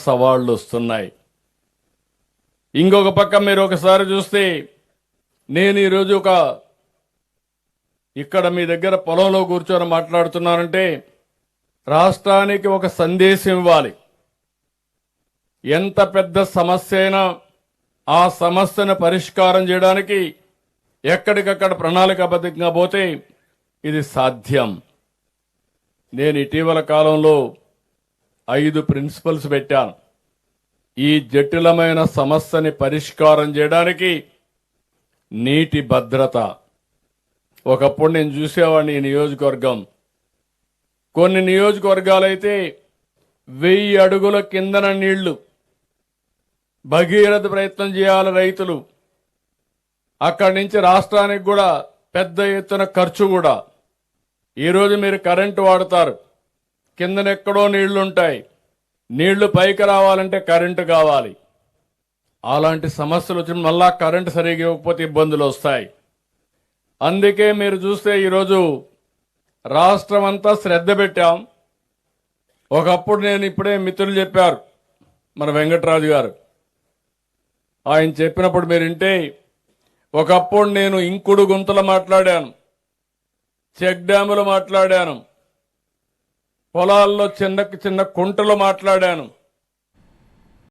సవాళ్ళు వస్తున్నాయి ఇంకొక పక్క మీరు ఒకసారి చూస్తే నేను ఈరోజు ఒక ఇక్కడ మీ దగ్గర పొలంలో కూర్చొని మాట్లాడుతున్నానంటే రాష్ట్రానికి ఒక సందేశం ఇవ్వాలి. ఎంత పెద్ద సమస్య అయినా ఆ సమస్యను పరిష్కారం చేయడానికి ఎక్కడికక్కడ ప్రణాళికాబద్ధంగా పోతే ఇది సాధ్యం. నేను ఇటీవల కాలంలో ఐదు ప్రిన్సిపల్స్ పెట్టాను. ఈ జటిలమైన సమస్యని పరిష్కారం చేయడానికి నీటి భద్రత. ఒకప్పుడు నేను చూసేవాడిని ఈ నియోజకవర్గం. కొన్ని నియోజకవర్గాలైతే వెయ్యి అడుగుల కిందన నీళ్ళు. భగీరథ ప్రయత్నం చేయాలి రైతులు. అక్కడి నుంచి రాష్ట్రానికి కూడా పెద్ద ఎత్తున ఖర్చు కూడా. ఈరోజు మీరు కరెంటు వాడతారు. కిందనెక్కడో నీళ్ళుంటాయి. నీళ్ళు పైకి రావాలంటే కరెంటు కావాలి. అలాంటి సమస్యలు వచ్చి మళ్ళా కరెంటు సరిగ్గా ఇవ్వకపోతే ఇబ్బందులు వస్తాయి. అందుకే మీరు చూస్తే ఈరోజు రాష్ట్రం అంతా శ్రద్ధ పెట్టాం. ఒకప్పుడు నేను ఇప్పుడే మిత్రులు చెప్పారు మన వెంకటరాజు గారు. ఆయన చెప్పినప్పుడు మీరు వింటే ఒకప్పుడు నేను ఇంకుడు గుంతలు మాట్లాడాను చెక్ డ్యాములు మాట్లాడాను పొలాల్లో చిన్న చిన్న కుంటలు మాట్లాడాను.